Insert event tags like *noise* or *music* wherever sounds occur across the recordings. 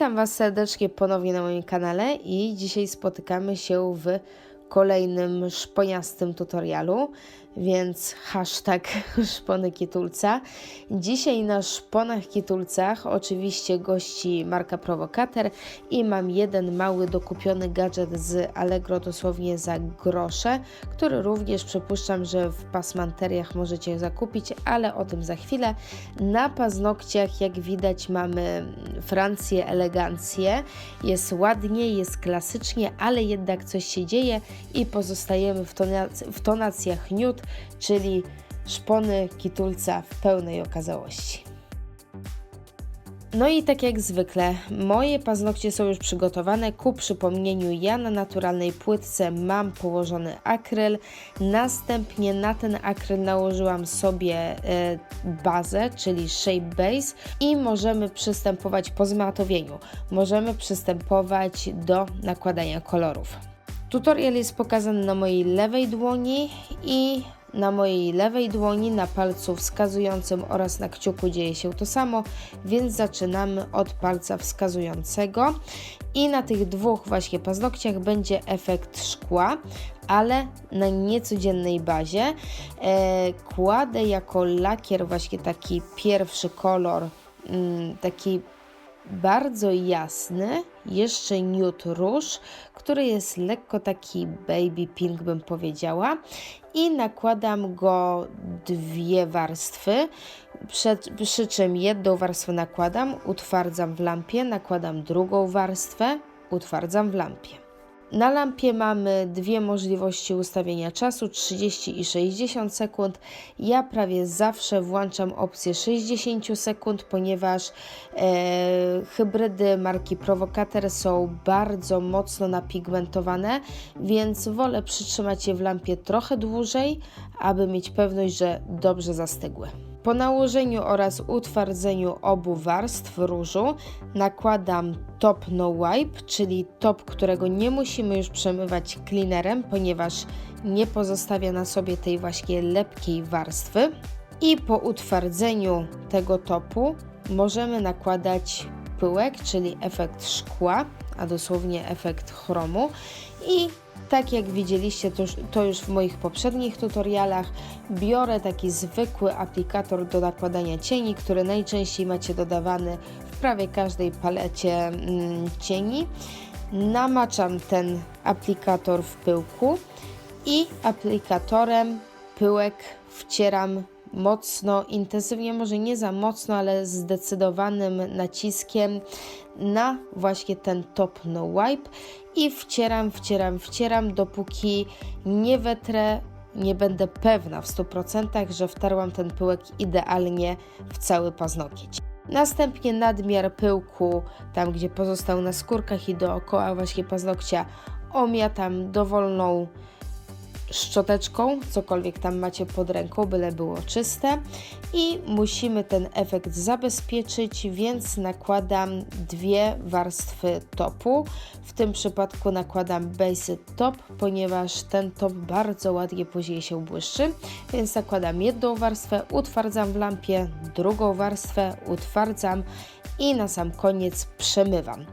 Witam Was serdecznie ponownie na moim kanale i dzisiaj spotykamy się w kolejnym szponiastym tutorialu, więc hashtag *laughs* szpony kitulca. Dzisiaj na szponach kitulcach oczywiście gości marka Provocator i mam jeden mały dokupiony gadżet z Allegro dosłownie za grosze, który również przypuszczam, że w pasmanteriach możecie zakupić, ale o tym za chwilę. Na paznokciach jak widać mamy Francję, elegancję, jest ładnie, jest klasycznie, ale jednak coś się dzieje i pozostajemy w, tonac w tonacjach nude, czyli szpony kitulca w pełnej okazałości. No i tak jak zwykle, moje paznokcie są już przygotowane. Ku przypomnieniu, ja na naturalnej płytce mam położony akryl. Następnie na ten akryl nałożyłam sobie e, bazę, czyli Shape Base i możemy przystępować po zmatowieniu. Możemy przystępować do nakładania kolorów. Tutorial jest pokazany na mojej lewej dłoni i na mojej lewej dłoni, na palcu wskazującym oraz na kciuku dzieje się to samo, więc zaczynamy od palca wskazującego i na tych dwóch właśnie paznokciach będzie efekt szkła, ale na niecodziennej bazie. E, kładę jako lakier właśnie taki pierwszy kolor, mm, taki bardzo jasny, jeszcze nude róż, który jest lekko taki baby pink bym powiedziała i nakładam go dwie warstwy, przed, przy czym jedną warstwę nakładam, utwardzam w lampie, nakładam drugą warstwę, utwardzam w lampie. Na lampie mamy dwie możliwości ustawienia czasu 30 i 60 sekund. Ja prawie zawsze włączam opcję 60 sekund, ponieważ e, hybrydy marki Provocator są bardzo mocno napigmentowane, więc wolę przytrzymać je w lampie trochę dłużej, aby mieć pewność, że dobrze zastygły. Po nałożeniu oraz utwardzeniu obu warstw różu nakładam top no wipe, czyli top, którego nie musimy już przemywać cleanerem, ponieważ nie pozostawia na sobie tej właśnie lepkiej warstwy. I po utwardzeniu tego topu możemy nakładać pyłek, czyli efekt szkła, a dosłownie efekt chromu i tak jak widzieliście to już, to już w moich poprzednich tutorialach, biorę taki zwykły aplikator do nakładania cieni, który najczęściej macie dodawany w prawie każdej palecie mm, cieni. Namaczam ten aplikator w pyłku i aplikatorem pyłek wcieram mocno, intensywnie, może nie za mocno, ale zdecydowanym naciskiem na właśnie ten top no wipe i wcieram, wcieram, wcieram, dopóki nie wetrę, nie będę pewna w 100%, że wtarłam ten pyłek idealnie w cały paznokieć. Następnie nadmiar pyłku, tam gdzie pozostał na skórkach i dookoła właśnie paznokcia, omiatam dowolną szczoteczką, cokolwiek tam macie pod ręką, byle było czyste i musimy ten efekt zabezpieczyć, więc nakładam dwie warstwy topu. W tym przypadku nakładam base top, ponieważ ten top bardzo ładnie później się błyszczy, więc nakładam jedną warstwę, utwardzam w lampie, drugą warstwę utwardzam i na sam koniec przemywam.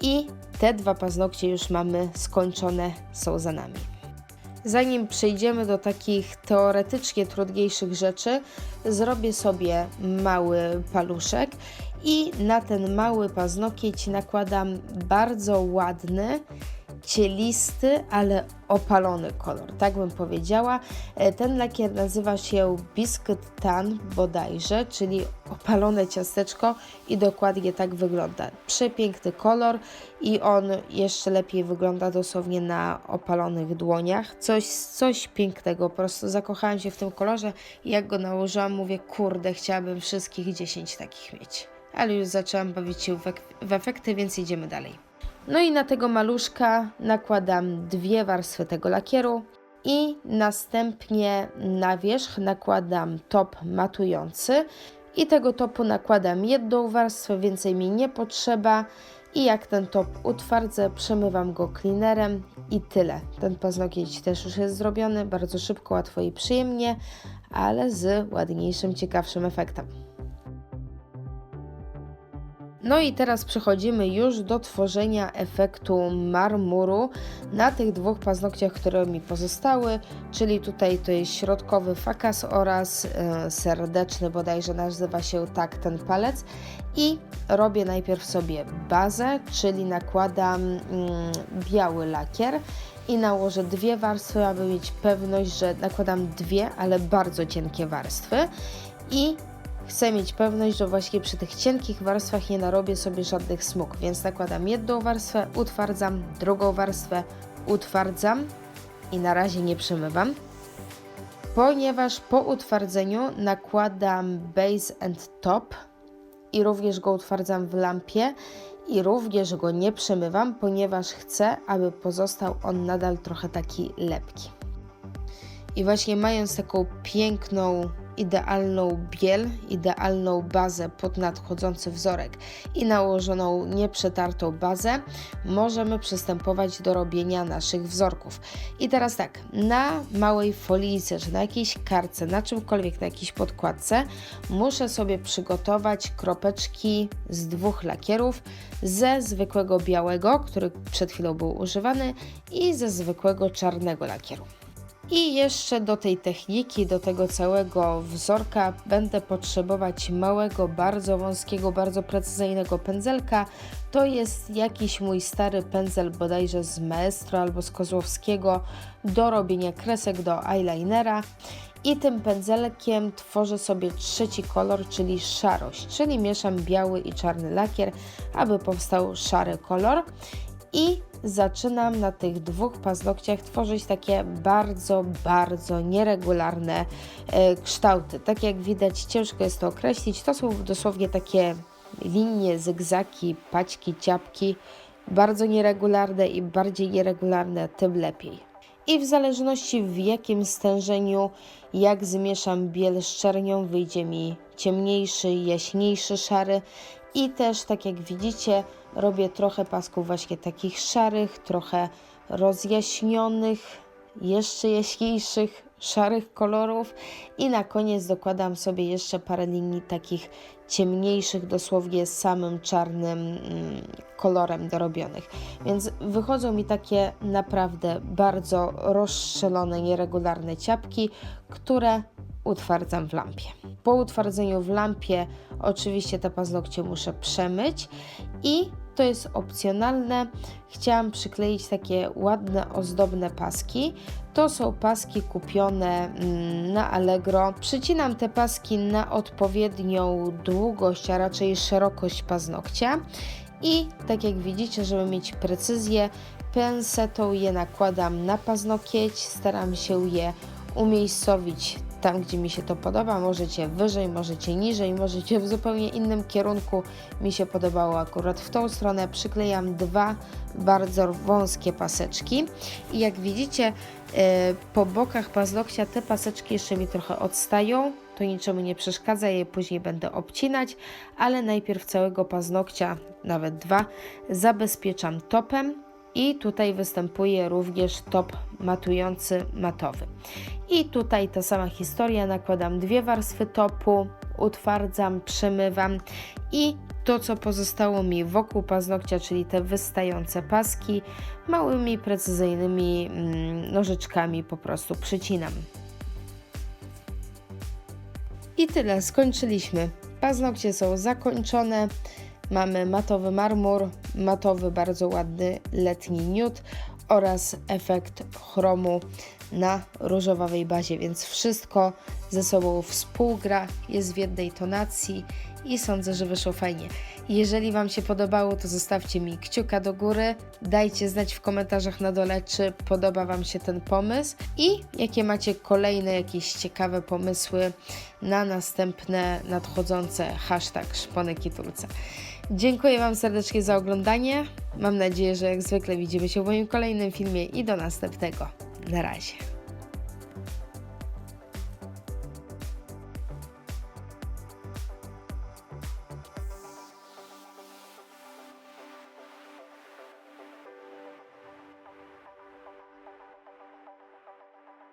I te dwa paznokcie już mamy skończone, są za nami. Zanim przejdziemy do takich teoretycznie trudniejszych rzeczy, zrobię sobie mały paluszek i na ten mały paznokieć nakładam bardzo ładny cielisty, ale opalony kolor, tak bym powiedziała. E, ten lakier nazywa się Biscuit Tan bodajże, czyli opalone ciasteczko i dokładnie tak wygląda. Przepiękny kolor i on jeszcze lepiej wygląda dosłownie na opalonych dłoniach. Coś, coś pięknego, po prostu zakochałam się w tym kolorze i jak go nałożyłam, mówię, kurde, chciałabym wszystkich 10 takich mieć. Ale już zaczęłam bawić się w efekty, więc idziemy dalej. No i na tego maluszka nakładam dwie warstwy tego lakieru i następnie na wierzch nakładam top matujący i tego topu nakładam jedną warstwę, więcej mi nie potrzeba i jak ten top utwardzę, przemywam go cleanerem i tyle. Ten paznokieć też już jest zrobiony, bardzo szybko, łatwo i przyjemnie, ale z ładniejszym, ciekawszym efektem. No i teraz przechodzimy już do tworzenia efektu marmuru na tych dwóch paznokciach, które mi pozostały, czyli tutaj to jest środkowy fakas oraz e, serdeczny, bodajże nazywa się tak ten palec. I robię najpierw sobie bazę, czyli nakładam mm, biały lakier i nałożę dwie warstwy, aby mieć pewność, że nakładam dwie, ale bardzo cienkie warstwy. I chcę mieć pewność, że właśnie przy tych cienkich warstwach nie narobię sobie żadnych smug, więc nakładam jedną warstwę, utwardzam, drugą warstwę, utwardzam i na razie nie przemywam. Ponieważ po utwardzeniu nakładam base and top i również go utwardzam w lampie i również go nie przemywam, ponieważ chcę, aby pozostał on nadal trochę taki lepki. I właśnie mając taką piękną, idealną biel, idealną bazę pod nadchodzący wzorek i nałożoną nieprzetartą bazę, możemy przystępować do robienia naszych wzorków. I teraz tak, na małej folijce, czy na jakiejś karce, na czymkolwiek, na jakiejś podkładce, muszę sobie przygotować kropeczki z dwóch lakierów, ze zwykłego białego, który przed chwilą był używany, i ze zwykłego czarnego lakieru. I jeszcze do tej techniki, do tego całego wzorka będę potrzebować małego, bardzo wąskiego, bardzo precyzyjnego pędzelka. To jest jakiś mój stary pędzel bodajże z Maestro albo z Kozłowskiego do robienia kresek do eyelinera. I tym pędzelkiem tworzę sobie trzeci kolor, czyli szarość, czyli mieszam biały i czarny lakier, aby powstał szary kolor. I zaczynam na tych dwóch paznokciach tworzyć takie bardzo, bardzo nieregularne e, kształty. Tak jak widać, ciężko jest to określić. To są dosłownie takie linie, zygzaki, paćki, ciapki. Bardzo nieregularne i bardziej nieregularne, tym lepiej. I w zależności w jakim stężeniu, jak zmieszam biel z czernią, wyjdzie mi ciemniejszy, jaśniejszy szary. I też, tak jak widzicie, robię trochę pasków właśnie takich szarych, trochę rozjaśnionych, jeszcze jaśniejszych, szarych kolorów i na koniec dokładam sobie jeszcze parę linii takich ciemniejszych, dosłownie samym czarnym mm, kolorem dorobionych. Więc wychodzą mi takie naprawdę bardzo rozstrzelone, nieregularne ciapki, które utwardzam w lampie. Po utwardzeniu w lampie oczywiście te paznokcie muszę przemyć i to jest opcjonalne. Chciałam przykleić takie ładne, ozdobne paski. To są paski kupione mm, na Allegro. Przycinam te paski na odpowiednią długość, a raczej szerokość paznokcia. I tak jak widzicie, żeby mieć precyzję, pensetą je nakładam na paznokieć, staram się je umiejscowić tam, gdzie mi się to podoba. Możecie wyżej, możecie niżej, możecie w zupełnie innym kierunku. Mi się podobało akurat w tą stronę. Przyklejam dwa bardzo wąskie paseczki i jak widzicie e, po bokach paznokcia te paseczki jeszcze mi trochę odstają. To niczemu nie przeszkadza, je później będę obcinać, ale najpierw całego paznokcia, nawet dwa, zabezpieczam topem i tutaj występuje również top matujący matowy. I tutaj ta sama historia, nakładam dwie warstwy topu, utwardzam, przemywam i to, co pozostało mi wokół paznokcia, czyli te wystające paski, małymi, precyzyjnymi mm, nożyczkami po prostu przycinam. I tyle, skończyliśmy. Paznokcie są zakończone. Mamy matowy marmur, matowy, bardzo ładny letni nude oraz efekt chromu na różowawej bazie, więc wszystko ze sobą współgra, jest w jednej tonacji i sądzę, że wyszło fajnie. Jeżeli Wam się podobało, to zostawcie mi kciuka do góry, dajcie znać w komentarzach na dole, czy podoba Wam się ten pomysł i jakie macie kolejne jakieś ciekawe pomysły na następne nadchodzące hashtag szpony kitulce. Dziękuję Wam serdecznie za oglądanie. Mam nadzieję, że jak zwykle widzimy się w moim kolejnym filmie i do następnego. Na razie.